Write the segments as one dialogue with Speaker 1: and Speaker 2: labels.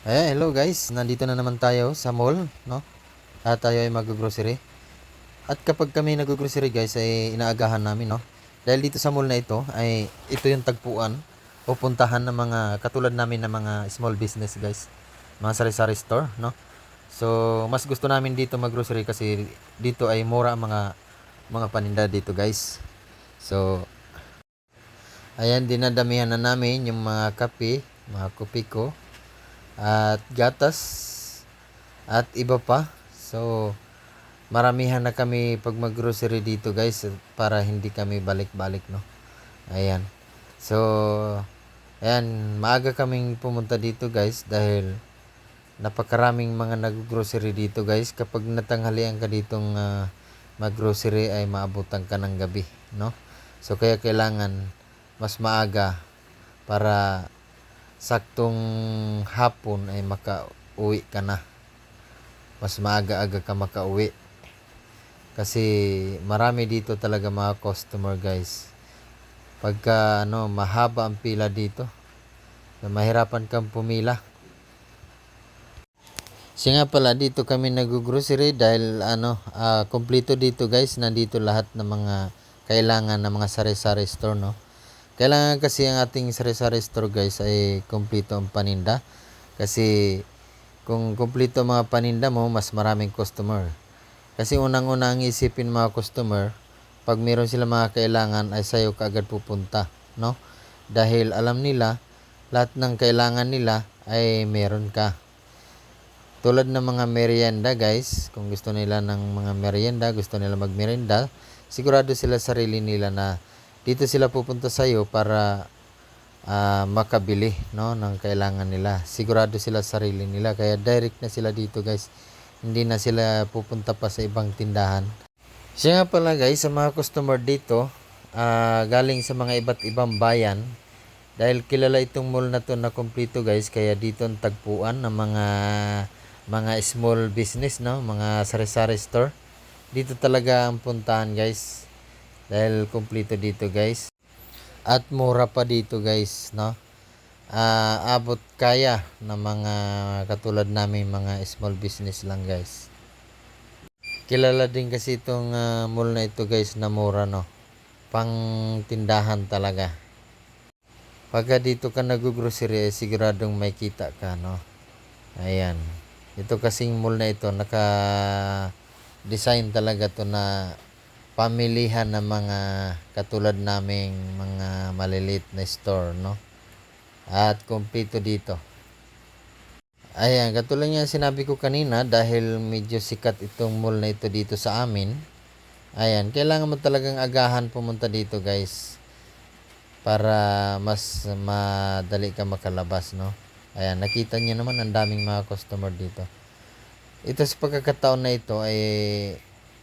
Speaker 1: Eh, hello guys. Nandito na naman tayo sa mall, no? At tayo ay mag-grocery. At kapag kami nag-grocery guys, ay inaagahan namin, no? Dahil dito sa mall na ito, ay ito yung tagpuan o puntahan ng mga katulad namin ng mga small business guys. Mga sari-sari store, no? So, mas gusto namin dito mag-grocery kasi dito ay mura ang mga mga paninda dito guys. So, ayan, dinadamihan na namin yung mga kape, mga kopiko, at gatas at iba pa. So, maramihan na kami pag mag-grocery dito guys para hindi kami balik-balik no. Ayan. So, ayan, maaga kaming pumunta dito guys dahil napakaraming mga nag-grocery dito guys. Kapag natanghalian ka ditong ah, mag-grocery ay maabutan ka ng gabi, no? So, kaya kailangan mas maaga para saktong hapon ay makauwi ka na. Mas maaga-aga ka makauwi. Kasi marami dito talaga mga customer guys. Pagka ano, mahaba ang pila dito. Na mahirapan kang pumila. Siya nga pala, dito kami nag-grocery dahil ano, kompleto dito guys. Nandito lahat ng mga kailangan ng mga sari-sari store, no? Kailangan kasi ang ating sari-sari store guys ay kompleto ang paninda. Kasi kung kompleto ang mga paninda mo, mas maraming customer. Kasi unang-una ang isipin mga customer, pag meron sila mga kailangan ay sa'yo kaagad pupunta, no? Dahil alam nila, lahat ng kailangan nila ay meron ka. Tulad ng mga merienda guys, kung gusto nila ng mga merienda, gusto nila magmerienda, sigurado sila sarili nila na dito sila pupunta sa iyo para ah, makabili no ng kailangan nila. Sigurado sila sarili nila kaya direct na sila dito guys. Hindi na sila pupunta pa sa ibang tindahan. Siya nga pala guys, sa mga customer dito, ah, galing sa mga iba't ibang bayan, dahil kilala itong mall na to na kompleto guys, kaya dito ang tagpuan ng mga mga small business, no? Mga sari-sari store. Dito talaga ang puntahan guys. Dahil kompleto dito guys. At mura pa dito guys, no? Ah, abot kaya ng mga katulad namin mga small business lang guys. Kilala din kasi itong ah, mall na ito guys na mura no. Pang tindahan talaga. Pagka dito ka nag-grocery, eh, siguradong may kita ka no. Ayan. Ito kasing mall na ito naka design talaga to na pamilihan ng mga katulad naming mga maliliit na store no. At kumpleto dito. Ayan, katulad nga sinabi ko kanina dahil medyo sikat itong mall na ito dito sa amin. Ayan, kailangan mo talagang agahan pumunta dito guys. Para mas madali ka makalabas, no? Ayan, nakita niyo naman ang daming mga customer dito. Ito sa pagkakataon na ito ay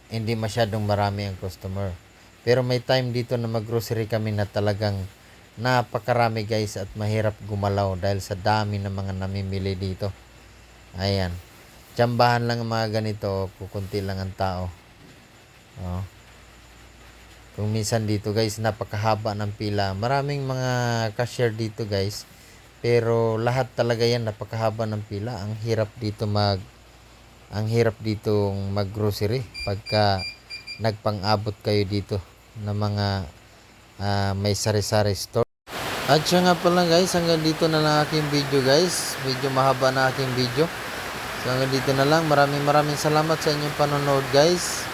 Speaker 1: hindi masyadong marami ang customer. Pero may time dito na maggrocery kami na talagang napakarami guys at mahirap gumalaw dahil sa dami ng mga namimili dito. Ayan. Tsambahan lang ang mga ganito, kukunti lang ang tao. Oh. Kung minsan dito guys, napakahaba ng pila. Maraming mga cashier dito guys. Pero lahat talaga yan napakahaba ng pila. Ang hirap dito mag ang hirap dito maggrocery pagka nagpang-abot kayo dito ng mga ah, may sari-sari store. At siya nga pala guys, hanggang dito na lang aking video guys. Medyo mahaba na aking video. So hanggang dito na lang. Maraming maraming salamat sa inyong panonood guys.